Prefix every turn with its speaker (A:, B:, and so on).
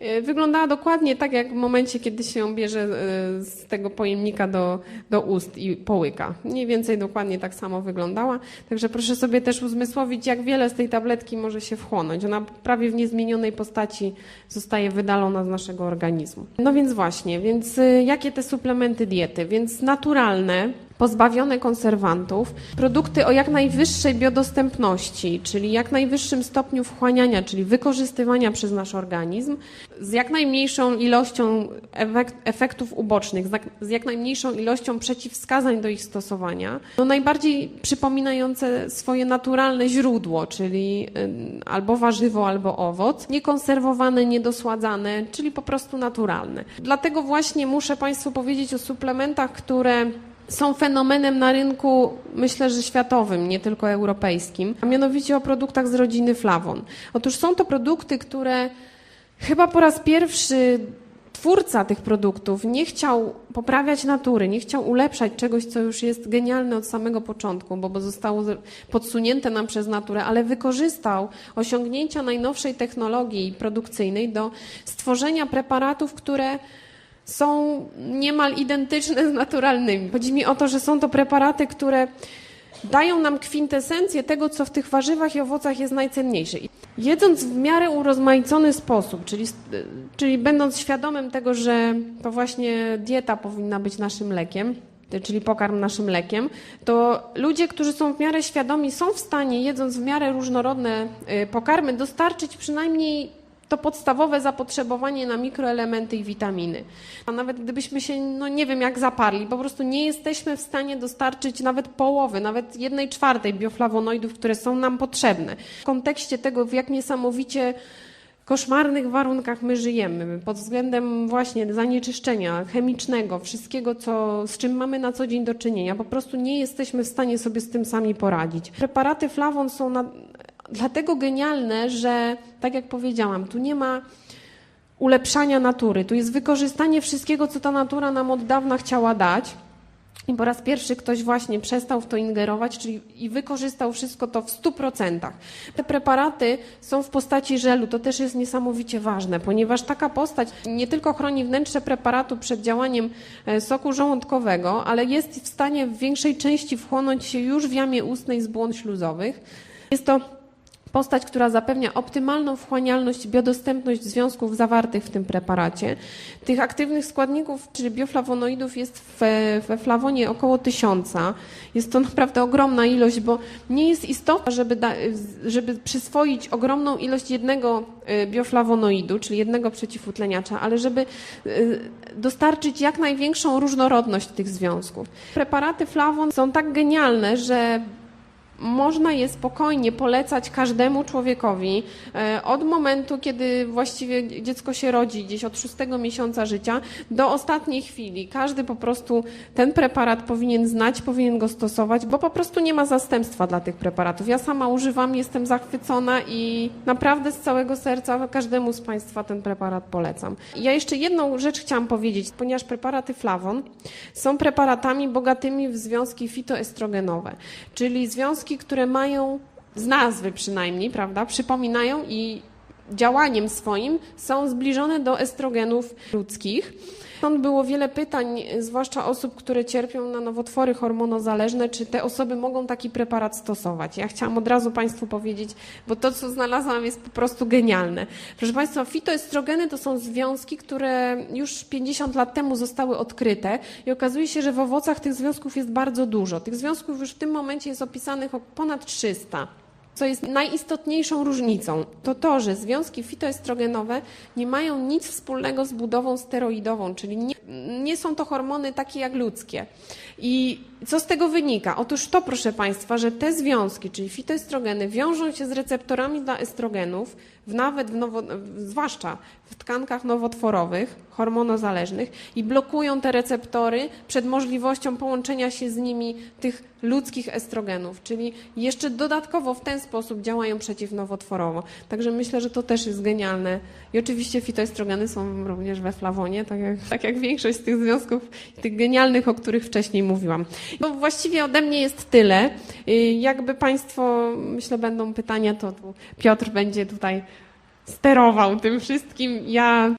A: E, Wyglądała dokładnie tak, jak w momencie, kiedy się ją bierze e, z tego pojemnika do, do ust i połyka. Mniej więcej dokładnie tak samo wyglądała. Także proszę sobie też uzmysłowić, jak wiele z tej tabletki może się wchłonąć. Ona prawie w niezmienionej postaci zostaje wydalona z naszego organizmu. No więc właśnie, więc e, jakie te suplementy diety? Więc naturalne, pozbawione konserwantów, produkty o jak najwyższej biodostępności, czyli jak najwyższym stopniu wchłaniania, czyli wykorzystywania przez nasz organizm, z jak najmniejszą ilością efek- efektów ubocznych, z jak, najmniejszą ilością przeciwwskazań do ich stosowania, no najbardziej przypominające swoje naturalne źródło, czyli ym, albo warzywo, albo owoc, niekonserwowane, niedosładzane, czyli po prostu naturalne. Dlatego właśnie muszę Państwu powiedzieć o suplementach, które są fenomenem na rynku, myślę, że światowym, nie tylko europejskim, a mianowicie o produktach z rodziny Flavon. Otóż są to produkty, które chyba po raz pierwszy twórca tych produktów nie chciał poprawiać natury, nie chciał ulepszać czegoś, co już jest genialne od samego początku, bo, zostało podsunięte nam przez naturę, ale wykorzystał osiągnięcia najnowszej technologii produkcyjnej do stworzenia preparatów, które są niemal identyczne z naturalnymi. Chodzi mi o to, że są to preparaty, które dają nam kwintesencję tego, co w tych warzywach i owocach jest najcenniejsze. Jedząc w miarę urozmaicony sposób, czyli, czyli będąc świadomym tego, że to właśnie dieta powinna być naszym lekiem, czyli pokarm naszym lekiem, to ludzie, którzy są w miarę świadomi, są w stanie, jedząc w miarę różnorodne y, pokarmy, dostarczyć przynajmniej to podstawowe zapotrzebowanie na mikroelementy i witaminy. A nawet gdybyśmy się, no nie wiem, jak zaparli, po prostu nie jesteśmy w stanie dostarczyć nawet połowy, nawet jednej czwartej bioflawonoidów, które są nam potrzebne. W kontekście tego, w jak niesamowicie koszmarnych warunkach my żyjemy, pod względem właśnie zanieczyszczenia chemicznego, wszystkiego, co, z czym mamy na co dzień do czynienia, po prostu nie jesteśmy w stanie sobie z tym sami poradzić. Preparaty flawon są na, dlatego genialne, że tak jak powiedziałam, tu nie ma ulepszania natury, tu jest wykorzystanie wszystkiego, co ta natura nam od dawna chciała dać. I po raz pierwszy ktoś właśnie przestał w to ingerować, czyli i wykorzystał wszystko to w 100%. Te preparaty są w postaci żelu, to też jest niesamowicie ważne, ponieważ taka postać nie tylko chroni wnętrze preparatu przed działaniem e, soku żołądkowego, ale jest w stanie w większej części wchłonąć się już w jamie ustnej z błon śluzowych. Jest to Postać, która zapewnia optymalną wchłanialność i biodostępność związków zawartych w tym preparacie. Tych aktywnych składników, czyli bioflawonoidów jest we, we flawonie około tysiąca. Jest to naprawdę ogromna ilość, bo nie jest istotne, żeby, da, żeby przyswoić ogromną ilość jednego y, bioflawonoidu, czyli jednego przeciwutleniacza, ale żeby y, dostarczyć jak największą różnorodność tych związków. Preparaty flawon są tak genialne, że można je spokojnie polecać każdemu człowiekowi e, od momentu, kiedy właściwie dziecko się rodzi, gdzieś od szóstego miesiąca życia, do ostatniej chwili. Każdy po prostu ten preparat powinien znać, powinien go stosować, bo po prostu nie ma zastępstwa dla tych preparatów. Ja sama używam, jestem zachwycona i naprawdę z całego serca każdemu z Państwa ten preparat polecam. Ja jeszcze jedną rzecz chciałam powiedzieć, ponieważ preparaty Flavon są preparatami bogatymi w związki fitoestrogenowe, czyli związki, które mają z nazwy przynajmniej, prawda, przypominają i działaniem swoim są zbliżone do estrogenów ludzkich. Stąd było wiele pytań, zwłaszcza osób, które cierpią na nowotwory hormonozależne, czy te osoby mogą taki preparat stosować. Ja chciałam od razu Państwu powiedzieć, bo to, co znalazłam, jest po prostu genialne. Proszę Państwa, fitoestrogeny to są związki, które już 50 lat temu zostały odkryte i okazuje się, że w owocach tych związków jest bardzo dużo. Tych związków już w tym momencie jest opisanych ponad 300. Co jest najistotniejszą różnicą, to to, że związki fitoestrogenowe nie mają nic wspólnego z budową steroidową, czyli nie, nie są to hormony takie jak ludzkie. I co z tego wynika? Otóż to, proszę Państwa, że te związki, czyli fitoestrogeny, wiążą się z receptorami dla estrogenów, w nawet w nowo, zwłaszcza w tkankach nowotworowych, hormonozależnych i blokują te receptory przed możliwością połączenia się z nimi tych ludzkich estrogenów, czyli jeszcze dodatkowo w ten sposób działają przeciwnowotworowo. Także myślę, że to też jest genialne. I oczywiście fitoestrogeny są również we flawonie, tak jak, tak jak większość z tych związków, tych genialnych, o których wcześniej mówiłam. Bo właściwie ode mnie jest tyle. Y, Jakby Państwo, myślę, będą pytania, to Piotr będzie tutaj sterował tym wszystkim. Ja